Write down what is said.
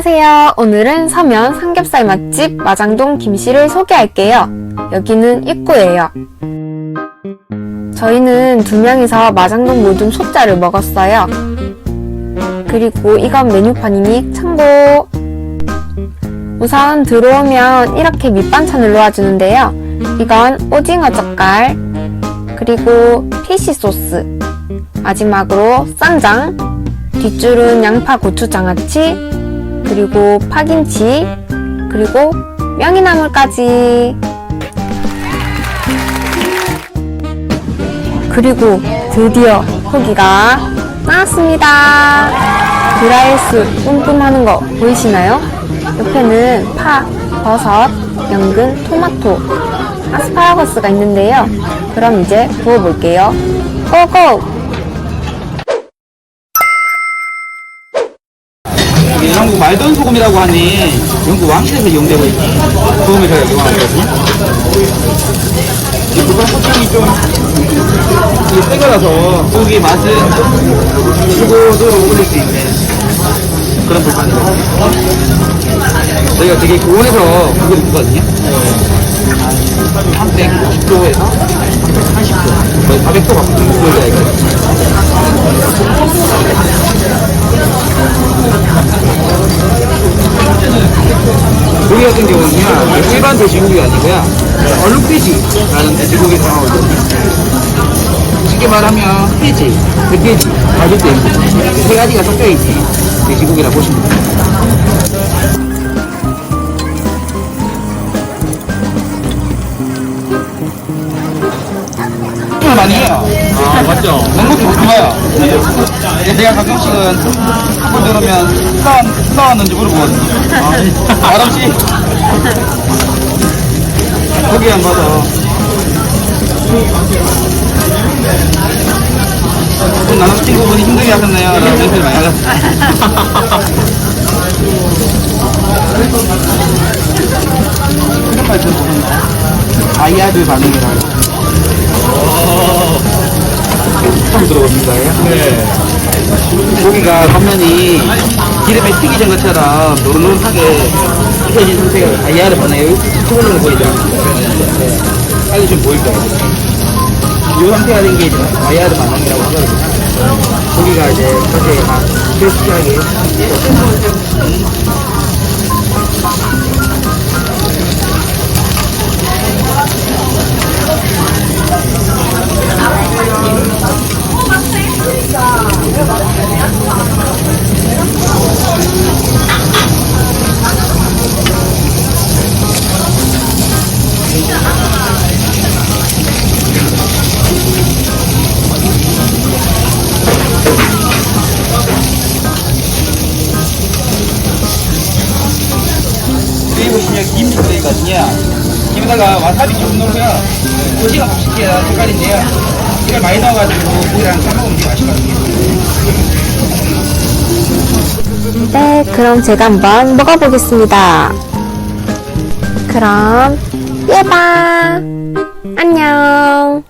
안녕하세요. 오늘은 서면 삼겹살 맛집 마장동 김씨를 소개할게요. 여기는 입구예요. 저희는 두 명이서 마장동 모둠 소자를 먹었어요. 그리고 이건 메뉴판이니 참고. 우선 들어오면 이렇게 밑반찬을 놓아주는데요. 이건 오징어 젓갈, 그리고 피시 소스, 마지막으로 쌈장, 뒷줄은 양파, 고추, 장아찌, 그리고 파김치, 그리고 명이나물까지. 그리고 드디어 고기가 나왔습니다. 드라이스 뿜뿜하는 거 보이시나요? 옆에는 파, 버섯, 연근, 토마토, 아스파라거스가 있는데요. 그럼 이제 구워볼게요. 고고! 이게 영국 말던 소금이라고 하니 영국 왕실에서 이용되고 있는 소금을 저희가 이용하거든요. 이 불판 소금이 좀 이게 새 거라서 고기 맛은 수고도로 올릴 수 있는 그런 불판이거든요. 저희가 되게 고온에서 고기를 굽거든요. 한 150도에서 380도, 거의 400도 가까이 구워져야 있거든요. 고기 같은 경우는요, 일반 돼지고기가 아니고요, 얼룩돼지라는 돼지고기를 사용하거든요. 쉽게 말하면 돼지, 흑돼지, 가죽돼지, 세 가지가 섞여있는 돼지고기라 보시면 됩니다. 많이 해요. 아, 맞죠? 너무 좋아요. 근데 내가 가끔씩은 한번 들으면 싸, 싸웠는지 물어보거든요. 아, 말없이. 거기 안 봐도. 오늘 나는 친구분이 힘들게 하셨나요? 라는 멘트를 많이 하셨어요. 보면 아이아들 반응이라고. 처음 거예요? 네. 고기가 겉면이 기름에 튀기 전 것처럼 노릇노릇하게 익혀진 상태가 다이아를 반해요. 투블로 는 보이죠? 네. 빨리 좀 거예요. 이 상태가 된 게 이제 다이아를 반응이라고 하거든요. 고기가 이제 사실 다 크리스피하게 여기 보시면 김 들어있거든요. 김에다가 와사비 좀 넣으면 고지가 독특해요. 색깔인데요. 이걸 많이 넣어가지고 고기랑 싸먹으면 맛있거든요. 네, 그럼 제가 한번 먹어보겠습니다. 그럼, 예방! 안녕!